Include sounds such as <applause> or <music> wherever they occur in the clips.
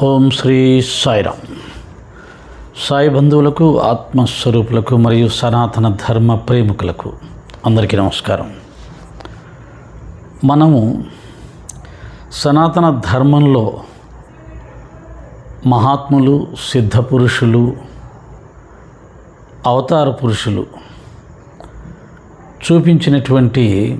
ఓం శ్రీ సాయిరామ్. సాయి బంధువులకు ఆత్మస్వరూపులకు మరియు సనాతన ధర్మ ప్రేమికులకు అందరికీ నమస్కారం. మనము సనాతన ధర్మంలో మహాత్ములు సిద్ధ పురుషులు అవతార పురుషులు చూపించినటువంటి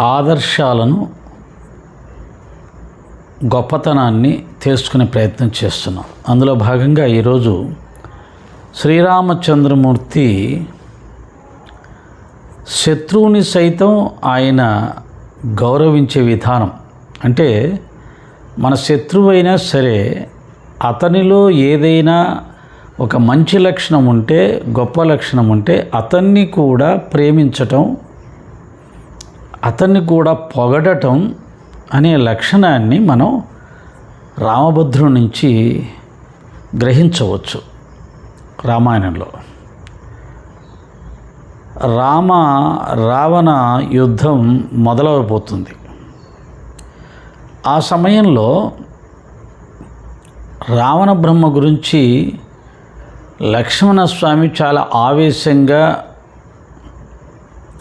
ఆదర్శాలను గొప్పతనాన్ని తెలుసుకునే ప్రయత్నం చేస్తున్నాం. అందులో భాగంగా ఈరోజు శ్రీరామచంద్రమూర్తి శత్రువుని సైతం ఆయన గౌరవించే విధానం. అంటే మన శత్రువు అయినా సరే అతనిలో ఏదైనా ఒక మంచి లక్షణం ఉంటే గొప్ప లక్షణం ఉంటే అతన్ని కూడా ప్రేమించటం అతన్ని కూడా పొగడటం అనే లక్షణాన్ని మనం రామభద్రుడి నుంచి గ్రహించవచ్చు రామాయణంలో. రామ రావణ యుద్ధం మొదలవబోతుంది. ఆ సమయంలో రావణ బ్రహ్మ గురించి లక్ష్మణస్వామి చాలా ఆవేశంగా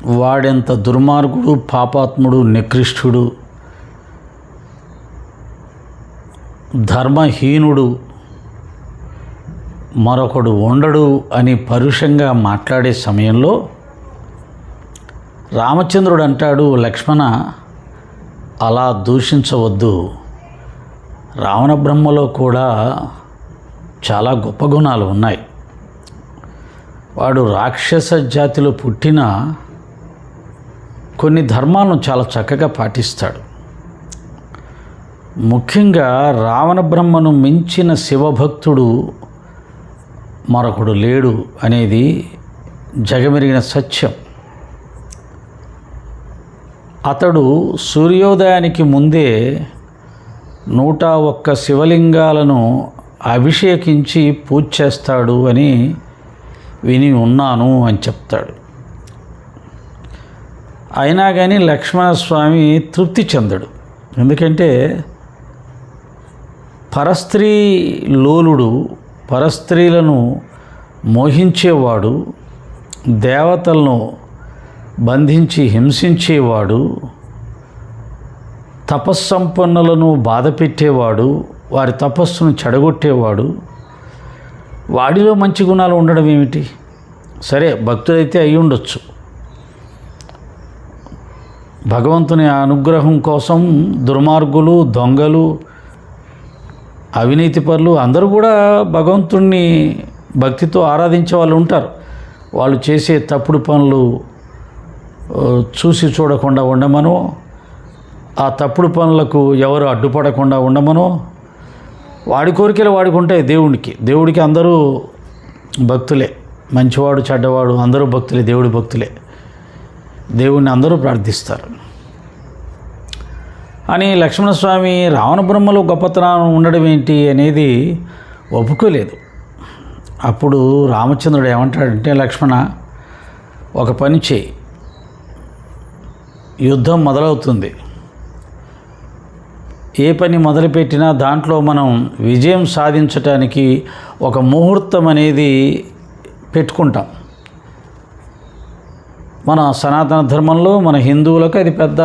వాడెంత దుర్మార్గుడు పాపాత్ముడు నికృష్టుడు ధర్మహీనుడు మరొకడు ఉండడు అని పరుషంగా మాట్లాడే సమయంలో రామచంద్రుడు అంటాడు లక్ష్మణ అలా దూషించవద్దు. రావణ బ్రహ్మలో కూడా చాలా గొప్ప గుణాలు ఉన్నాయి. వాడు రాక్షస జాతిలో పుట్టిన కొన్ని ధర్మాలను చాలా చక్కగా పాటిస్తాడు. ముఖ్యంగా రావణ బ్రహ్మను మించిన శివభక్తుడు మరొకడు లేడు అనేది జగమెరిగిన సత్యం. అతడు సూర్యోదయానికి ముందే నూట ఒక్క శివలింగాలను అభిషేకించి పూజ చేస్తాడు అని విని ఉన్నాను అని చెప్తాడు. అయినా కానీ లక్ష్మణస్వామి తృప్తి చెందడు. ఎందుకంటే పరస్త్రీ లోలుడు పరస్త్రీలను మోహించేవాడు దేవతలను బంధించి హింసించేవాడు తపస్సంపన్నులను బాధ పెట్టేవాడు వారి తపస్సును చెడగొట్టేవాడు. వాడిలో మంచి గుణాలు ఉండడం ఏమిటి? సరే భక్తుడైతే అయి ఉండొచ్చు. భగవంతుని అనుగ్రహం కోసం దుర్మార్గులు దొంగలు అవినీతి పనులు అందరూ కూడా భగవంతుణ్ణి భక్తితో ఆరాధించే వాళ్ళు ఉంటారు. వాళ్ళు చేసే తప్పుడు పనులు చూసి చూడకుండా ఉండమనో. ఆ తప్పుడు పనులకు ఎవరు అడ్డుపడకుండా ఉండమనో. వాడి కోరికలు వాడికి ఉంటాయి దేవుడికి దేవుడికి అందరూ భక్తులే. మంచివాడు చెడ్డవాడు అందరూ భక్తులే దేవుడి భక్తులే. దేవుణ్ణి అందరూ ప్రార్థిస్తారు. అని లక్ష్మణస్వామి రావణ బ్రహ్మలో గొప్పతనం ఉండడం ఏంటి అనేది ఒప్పుకోలేదు. అప్పుడు రామచంద్రుడు ఏమంటాడంటే లక్ష్మణ ఒక పని చేయి. యుద్ధం మొదలవుతుంది. ఏ పని మొదలుపెట్టినా దాంట్లో మనం విజయం సాధించటానికి ఒక ముహూర్తం అనేది పెట్టుకుంటాం. మన సనాతన ధర్మంలో మన హిందువులకు అది పెద్ద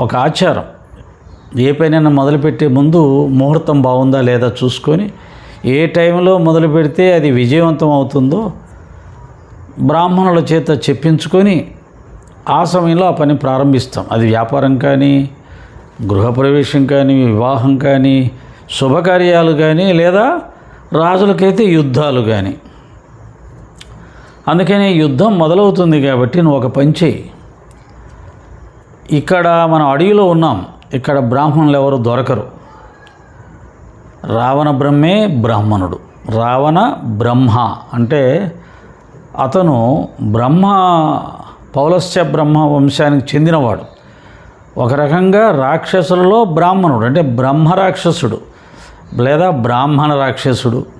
ఒక ఆచారం. ఏ పనైనా మొదలుపెట్టే ముందు ముహూర్తం బాగుందా లేదా చూసుకొని ఏ టైంలో మొదలు పెడితే అది విజయవంతం అవుతుందో బ్రాహ్మణుల చేత చెప్పించుకొని ఆ సమయంలో ఆ పని ప్రారంభిస్తాం. అది వ్యాపారం కానీ గృహప్రవేశం కానీ వివాహం కానీ శుభకార్యాలు కానీ లేదా రాజులకైతే యుద్ధాలు కానీ. అందుకని యుద్ధం మొదలవుతుంది కాబట్టి నువ్వు ఒక పని చేయి. ఇక్కడ మనం అడవిలో ఉన్నాం. ఇక్కడ బ్రాహ్మణులు ఎవరు దొరకరు. రావణ బ్రహ్మే బ్రాహ్మణుడు. రావణ బ్రహ్మ అంటే అతను బ్రహ్మ పౌలస్య బ్రహ్మ వంశానికి చెందినవాడు. ఒక రకంగా రాక్షసులలో బ్రాహ్మణుడు అంటే బ్రహ్మ రాక్షసుడు లేదా బ్రాహ్మణ రాక్షసుడు.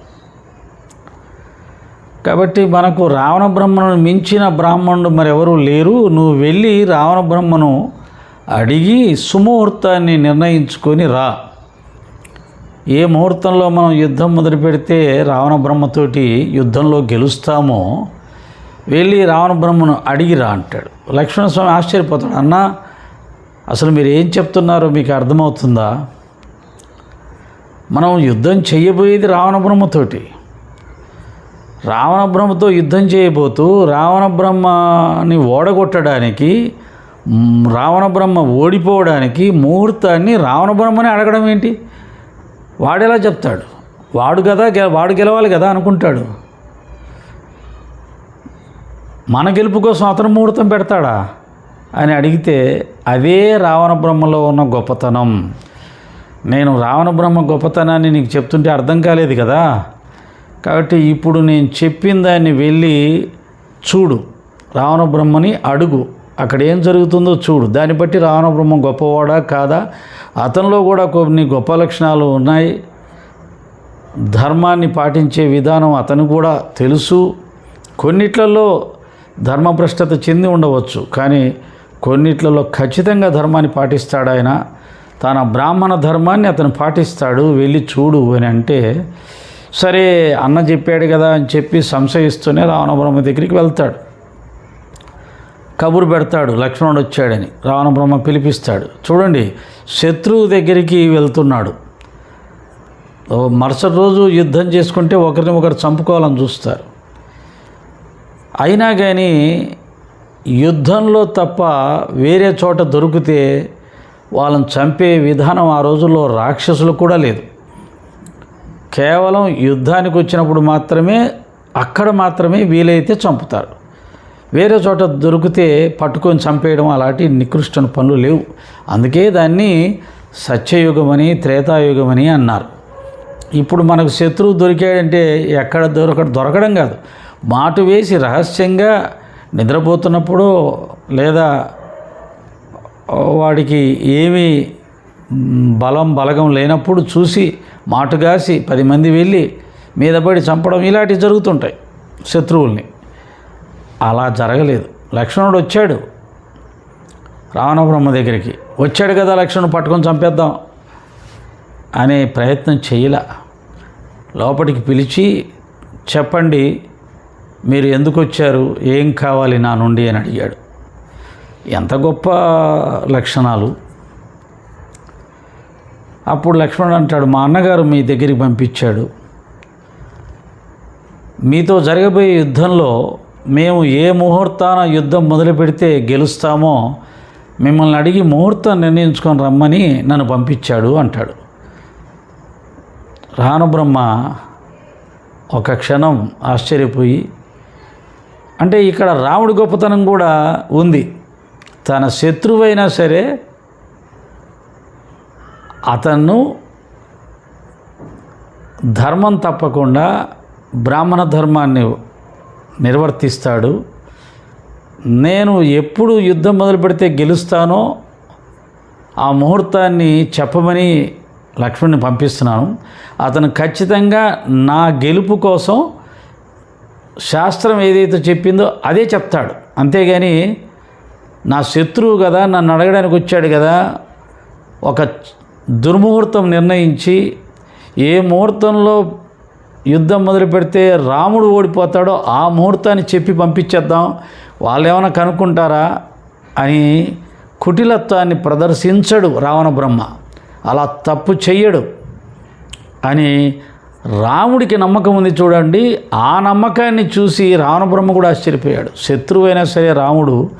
కాబట్టి మనకు రావణ బ్రహ్మను మించిన బ్రాహ్మణుడు మరెవరూ లేరు. నువ్వు వెళ్ళి రావణ బ్రహ్మను అడిగి సుముహూర్తాన్ని నిర్ణయించుకొని రా. ఏ ముహూర్తంలో మనం యుద్ధం మొదలు పెడితే రావణ బ్రహ్మతోటి యుద్ధంలో గెలుస్తామో వెళ్ళి రావణ బ్రహ్మను అడిగిరా అంటాడు. లక్ష్మణస్వామి ఆశ్చర్యపోతాడు. అన్న అసలు మీరు ఏం చెప్తున్నారో? మీకు అర్థమవుతుందా? మనం యుద్ధం చేయబోయేది రావణ బ్రహ్మతోటి. రావణ బ్రహ్మతో యుద్ధం చేయబోతూ రావణ బ్రహ్మని ఓడగొట్టడానికి రావణ బ్రహ్మ ఓడిపోవడానికి ముహూర్తాన్ని రావణ బ్రహ్మని అడగడం ఏంటి? వాడెలా చెప్తాడు? వాడు కదా వాడు గెలవాలి కదా అనుకుంటాడు. మన గెలుపు కోసం అతను ముహూర్తం పెడతాడా? అని అడిగితే అదే రావణ బ్రహ్మలో ఉన్న గొప్పతనం. నేను రావణ బ్రహ్మ గొప్పతనాన్ని నీకు చెప్తుంటే అర్థం కాలేదు కదా? కాబట్టి ఇప్పుడు నేను చెప్పిన దాన్ని వెళ్ళి చూడు. రావణ బ్రహ్మని అడుగు. అక్కడ ఏం జరుగుతుందో చూడు. దాన్ని బట్టి రావణ బ్రహ్మ గొప్పవాడా కాదా? అతనిలో కూడా కొన్ని గొప్ప లక్షణాలు ఉన్నాయి. ధర్మాన్ని పాటించే విధానం అతను కూడా తెలుసు. కొన్నిట్లలో ధర్మభ్రష్టత చెంది ఉండవచ్చు. కానీ కొన్నిట్లలో ఖచ్చితంగా ధర్మాన్ని పాటిస్తాడు ఆయన. తన బ్రాహ్మణ ధర్మాన్ని అతను పాటిస్తాడు. వెళ్ళి చూడు అని అంటే సరే అన్న చెప్పాడు కదా అని చెప్పి సంశయిస్తూనే రావణబ్రహ్మ దగ్గరికి వెళ్తాడు. కబురు పెడతాడు లక్ష్మణుడు వచ్చాడని. రావణబ్రహ్మ పిలిపిస్తాడు చూడండి శత్రువు దగ్గరికి వెళ్తున్నాడు. మరుసటి రోజు యుద్ధం చేసుకుంటే ఒకరిని ఒకరు చంపుకోవాలని చూస్తారు. అయినా కానీ యుద్ధంలో తప్ప వేరే చోట దొరికితే వాళ్ళని చంపే విధానం ఆ రోజుల్లో రాక్షసులు కూడా లేదు. కేవలం యుద్ధానికి వచ్చినప్పుడు మాత్రమే అక్కడ మాత్రమే వీలైతే చంపుతారు. వేరే చోట దొరికితే పట్టుకొని చంపేయడం అలాంటి నికృష్ట పనులు లేవు. అందుకే దాన్ని సత్యయుగమని త్రేతాయుగమని అన్నారు. ఇప్పుడు మనకు శత్రువు దొరికాడంటే ఎక్కడ దొరక దొరకడం కాదు. మాటు వేసి రహస్యంగా నిద్రపోతున్నప్పుడు లేదా వాడికి ఏమీ బలం బలగం లేనప్పుడు చూసి మాటుగాసి పది మంది వెళ్ళి మీద పడి చంపడం ఇలాంటివి జరుగుతుంటాయి శత్రువుల్ని. అలా జరగలేదు. లక్ష్మణుడు వచ్చాడు. రావణబ్రహ్మ దగ్గరికి. వచ్చాడు కదా లక్ష్మణుడు పట్టుకొని చంపేద్దాం అనే ప్రయత్నం చేయలా. లోపలికి పిలిచి చెప్పండి మీరు ఎందుకు వచ్చారు? ఏం కావాలి నా నుండి అని అడిగాడు. ఎంత గొప్ప లక్షణాలు. అప్పుడు లక్ష్మణుడు అంటాడు మా అన్నగారు మీ దగ్గరికి పంపించాడు. మీతో జరగబోయే యుద్ధంలో మేము ఏ ముహూర్తాన యుద్ధం మొదలు పెడితే గెలుస్తామో మిమ్మల్ని అడిగి ముహూర్తం నిర్ణయించుకొని రమ్మని నన్ను పంపించాడు అంటాడు. రానుబ్రహ్మ ఒక క్షణం ఆశ్చర్యపోయి అంటే ఇక్కడ రాముడి గొప్పతనం కూడా ఉంది. తన శత్రువైనా సరే అతను ధర్మం తప్పకుండా బ్రాహ్మణ ధర్మాన్ని నిర్వర్తిస్తాడు. నేను ఎప్పుడు యుద్ధం మొదలు పెడితే గెలుస్తానో ఆ ముహూర్తాన్ని చెప్పమని లక్ష్మణ్ని పంపిస్తున్నాను. అతను ఖచ్చితంగా నా గెలుపు కోసం శాస్త్రం ఏదైతే చెప్పిందో అదే చెప్తాడు. అంతేగాని నా శత్రువు కదా నన్ను అడగడానికి వచ్చాడు కదా ఒక దుర్ముహూర్తం నిర్ణయించి ఏ ముహూర్తంలో యుద్ధం మొదలు పెడితే రాముడు ఓడిపోతాడో ఆ ముహూర్తాన్ని చెప్పి పంపించేద్దాం. వాళ్ళు ఏమైనా కనుక్కుంటారా? అని కుటిలత్వాన్ని ప్రదర్శించడు రావణ బ్రహ్మ. అలా తప్పు చెయ్యడు. అని రాముడికి నమ్మకం ఉంది చూడండి. ఆ నమ్మకాన్ని చూసి రావణ బ్రహ్మ కూడా ఆశ్చర్యపోయాడు. శత్రువైనా సరే రాముడు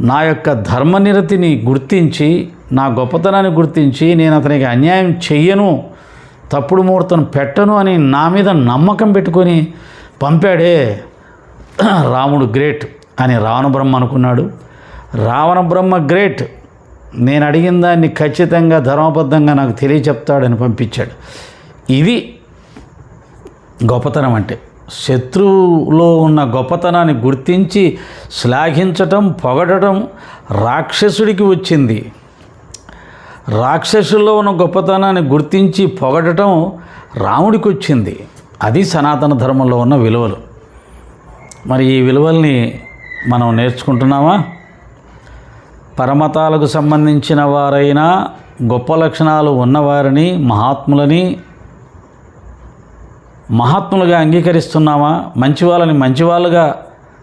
నా యొక్క ధర్మనిరతిని గుర్తించి నా గొప్పతనాన్ని గుర్తించి నేను అతనికి అన్యాయం చెయ్యను తప్పుడు ముహూర్తం పెట్టను అని నా మీద నమ్మకం పెట్టుకొని పంపాడే <clears throat> రాముడు గ్రేట్ అని రావణ బ్రహ్మ అనుకున్నాడు. రావణ బ్రహ్మ గ్రేట్ నేను అడిగిన దాన్ని ఖచ్చితంగా ధర్మబద్ధంగా నాకు తెలియచెప్తాడని పంపించాడు. ఇది గొప్పతనం అంటే. శత్రువులో ఉన్న గొప్పతనాన్ని గుర్తించి శ్లాఘించటం పొగడటం రాక్షసుడికి వచ్చింది. రాక్షసుల్లో ఉన్న గొప్పతనాన్ని గుర్తించి పొగడటం రాముడికి వచ్చింది. అది సనాతన ధర్మంలో ఉన్న విలువలు. మరి ఈ విలువల్ని మనం నేర్చుకుంటున్నామా? పరమతాలకు సంబంధించిన వారైనా గొప్ప లక్షణాలు ఉన్నవారిని మహాత్ములని మహాత్ములుగా అంగీకరిస్తున్నామా? మంచి వాళ్ళని మంచి వాళ్ళుగా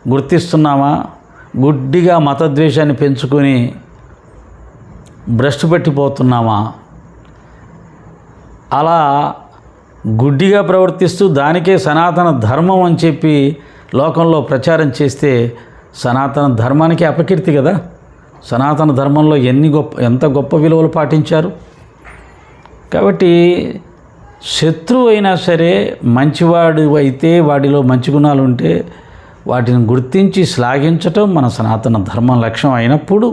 గుర్తిస్తున్నామా? గుడ్డిగా మతద్వేషాన్ని పెంచుకొని భ్రష్టు పెట్టిపోతున్నామా? అలా గుడ్డిగా ప్రవర్తిస్తూ దానికే సనాతన ధర్మం అని చెప్పి లోకంలో ప్రచారం చేస్తే సనాతన ధర్మానికి అపకీర్తి కదా? సనాతన ధర్మంలో ఎన్ని గొప్ప ఎంత గొప్ప విలువలు పాటించారు? కాబట్టి శత్రువు అయినా సరే మంచివాడు అయితే వాడిలో మంచి గుణాలు ఉంటే వాటిని గుర్తించి శ్లాఘించటం మన సనాతన ధర్మం లక్ష్యం అయినప్పుడు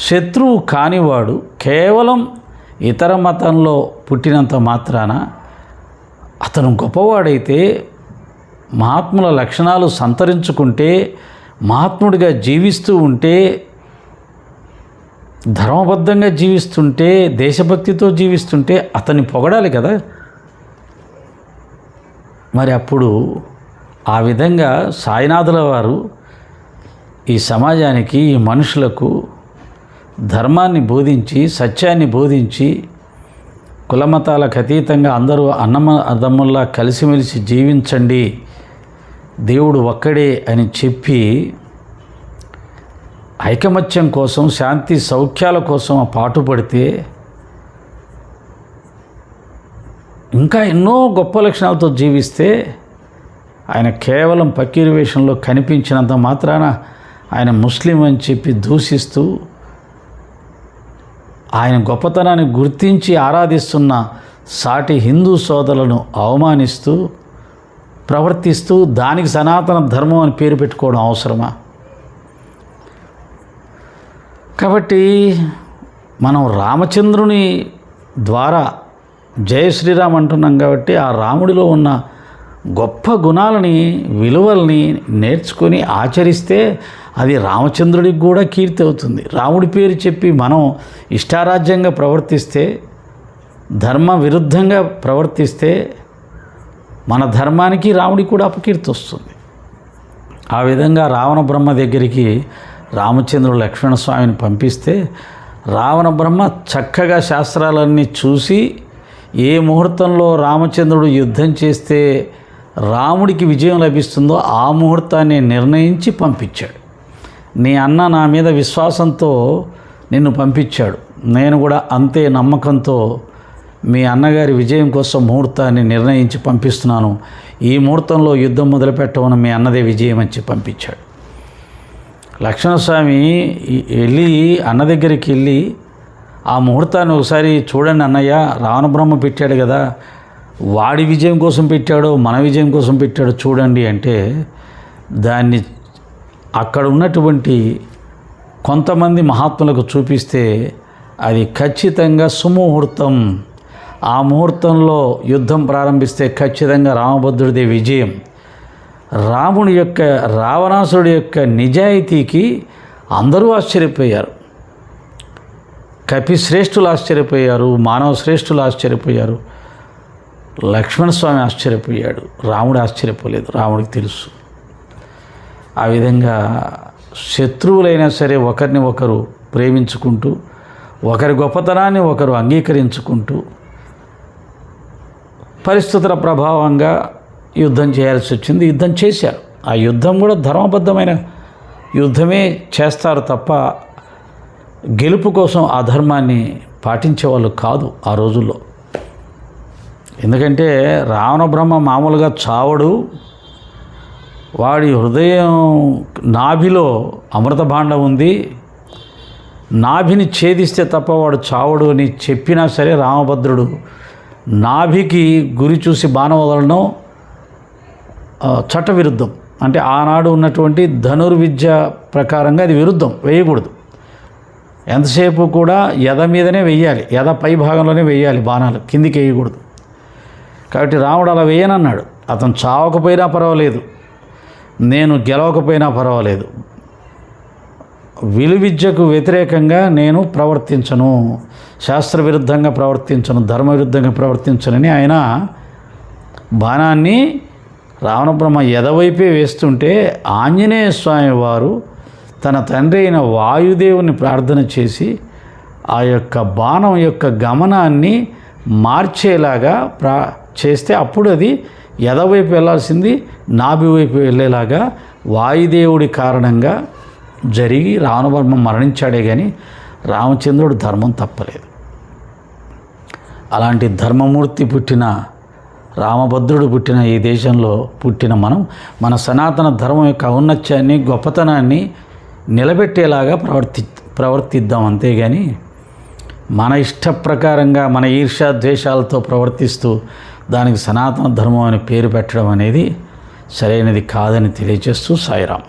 శత్రువు కానివాడు కేవలం ఇతర మతంలో పుట్టినంత మాత్రాన అతను గొప్పవాడైతే మహాత్ముల లక్షణాలు సంతరించుకుంటే మహాత్ముడిగా జీవిస్తూ ఉంటే ధర్మబద్ధంగా జీవిస్తుంటే దేశభక్తితో జీవిస్తుంటే అతన్ని పొగడాలి కదా. మరి అప్పుడు ఆ విధంగా సాయినాథుల వారు ఈ సమాజానికి ఈ మనుషులకు ధర్మాన్ని బోధించి సత్యాన్ని బోధించి కులమతాలకు అతీతంగా అందరూ అన్నమ అదమ్ముల్లా కలిసిమెలిసి జీవించండి. దేవుడు ఒక్కడే అని చెప్పి ఐకమత్యం కోసం శాంతి సౌఖ్యాల కోసం పాటుపడితే ఇంకా ఎన్నో గొప్ప లక్షణాలతో జీవిస్తే ఆయన కేవలం పకీర్ వేషంలో కనిపించినంత మాత్రాన ఆయన ముస్లిం అని చెప్పి దూషిస్తూ ఆయన గొప్పతనాన్ని గుర్తించి ఆరాధిస్తున్న సాటి హిందూ సోదరులను అవమానిస్తూ ప్రవర్తిస్తూ దానికి సనాతన ధర్మం అని పేరు పెట్టుకోవడం అవసరమా? కాబట్టి మనం రామచంద్రుని ద్వారా జయ శ్రీరామ్ అంటున్నాం కాబట్టి ఆ రాముడిలో ఉన్న గొప్ప గుణాలని విలువల్ని నేర్చుకొని ఆచరిస్తే అది రామచంద్రుడికి కూడా కీర్తి అవుతుంది. రాముడి పేరు చెప్పి మనం ఇష్టారాజ్యంగా ప్రవర్తిస్తే ధర్మ విరుద్ధంగా ప్రవర్తిస్తే మన ధర్మానికి రాముడికి కూడా అపకీర్తి వస్తుంది. ఆ విధంగా రావణ బ్రహ్మ దగ్గరికి రామచంద్రుడు లక్ష్మణస్వామిని పంపిస్తే రావణ బ్రహ్మ చక్కగా శాస్త్రాలన్నీ చూసి ఏ ముహూర్తంలో రామచంద్రుడు యుద్ధం చేస్తే రాముడికి విజయం లభిస్తుందో ఆ ముహూర్తాన్ని నిర్ణయించి పంపించాడు. నీ అన్న నా మీద విశ్వాసంతో నిన్ను పంపించాడు. నేను కూడా అంతే నమ్మకంతో మీ అన్నగారి విజయం కోసం ముహూర్తాన్ని నిర్ణయించి పంపిస్తున్నాను. ఈ ముహూర్తంలో యుద్ధం మొదలుపెట్టమని మీ అన్నదే విజయం అని పంపించాడు. లక్ష్మణస్వామి వెళ్ళి అన్న దగ్గరికి వెళ్ళి ఆ ముహూర్తాన్ని ఒకసారి చూడండి అన్నయ్య రావణ బ్రహ్మ పెట్టాడు కదా వాడి విజయం కోసం పెట్టాడో మన విజయం కోసం పెట్టాడో చూడండి అంటే దాన్ని అక్కడ ఉన్నటువంటి కొంతమంది మహాత్ములకు చూపిస్తే అది ఖచ్చితంగా సుముహూర్తం. ఆ ముహూర్తంలో యుద్ధం ప్రారంభిస్తే ఖచ్చితంగా రామభద్రుడిదే విజయం. రాముడి యొక్క రావణాసురుడి యొక్క నిజాయితీకి అందరూ ఆశ్చర్యపోయారు. కపిశ్రేష్ఠులు ఆశ్చర్యపోయారు మానవ శ్రేష్ఠులు ఆశ్చర్యపోయారు లక్ష్మణస్వామి ఆశ్చర్యపోయాడు. రాముడు ఆశ్చర్యపోలేదు రాముడికి తెలుసు. ఆ విధంగా శత్రువులైనా సరే ఒకరిని ఒకరు ప్రేమించుకుంటూ ఒకరి గొప్పతనాన్ని ఒకరు అంగీకరించుకుంటూ పరిస్థితుల ప్రభావంగా యుద్ధం చేయాల్సి వచ్చింది. యుద్ధం చేశారు. ఆ యుద్ధం కూడా ధర్మబద్ధమైన యుద్ధమే చేస్తారు తప్ప గెలుపు కోసం ఆ ధర్మాన్ని పాటించే వాళ్ళు కాదు ఆ రోజుల్లో. ఎందుకంటే రావణ బ్రహ్మ మామూలుగా చావడు. వాడి హృదయం నాభిలో అమృత భాండం ఉంది. నాభిని ఛేదిస్తే తప్ప వాడు చావడు అని చెప్పినా సరే రామభద్రుడు నాభికి గురి చూసి బాణం వదలడం చట్టవిరుద్ధం. అంటే ఆనాడు ఉన్నటువంటి ధనుర్విద్య ప్రకారంగా అది విరుద్ధం వేయకూడదు. ఎంతసేపు కూడా ఎద మీదనే వెయ్యాలి ఎద పై భాగంలోనే వెయ్యాలి బాణాలు కిందికి వేయకూడదు. కాబట్టి రాముడు అలా వేయనన్నాడు. అతను చావకపోయినా పర్వాలేదు నేను గెలవకపోయినా పర్వాలేదు. విలువిద్యకు వ్యతిరేకంగా నేను ప్రవర్తించను శాస్త్ర విరుద్ధంగా ప్రవర్తించను ధర్మ విరుద్ధంగా ప్రవర్తించనని ఆయన బాణాన్ని రావణబ్రహ్మ ఎదవైపే వేస్తుంటే ఆంజనేయ స్వామి వారు తన తండ్రి అయిన వాయుదేవుని ప్రార్థన చేసి ఆ యొక్క బాణం యొక్క గమనాన్ని మార్చేలాగా ప్రా చేస్తే అప్పుడు అది ఎదవైపు వెళ్ళాల్సింది నాభి వైపు వెళ్ళేలాగా వాయుదేవుడి కారణంగా జరిగి రావణవర్మ మరణించాడే కానీ రామచంద్రుడు ధర్మం తప్పలేదు. అలాంటి ధర్మమూర్తి పుట్టిన రామభద్రుడు పుట్టిన ఈ దేశంలో పుట్టిన మనం మన సనాతన ధర్మం యొక్క ఔన్నత్యాన్ని గొప్పతనాన్ని నిలబెట్టేలాగా ప్రవర్తి ప్రవర్తిద్దాం అంతేగాని మన ఇష్ట ప్రకారంగా మన ఈర్ష్యా ద్వేషాలతో ప్రవర్తిస్తూ దానికి సనాతన ధర్మం అని పేరు పెట్టడం అనేది సరైనది కాదని తెలియజేస్తూ సాయిరాం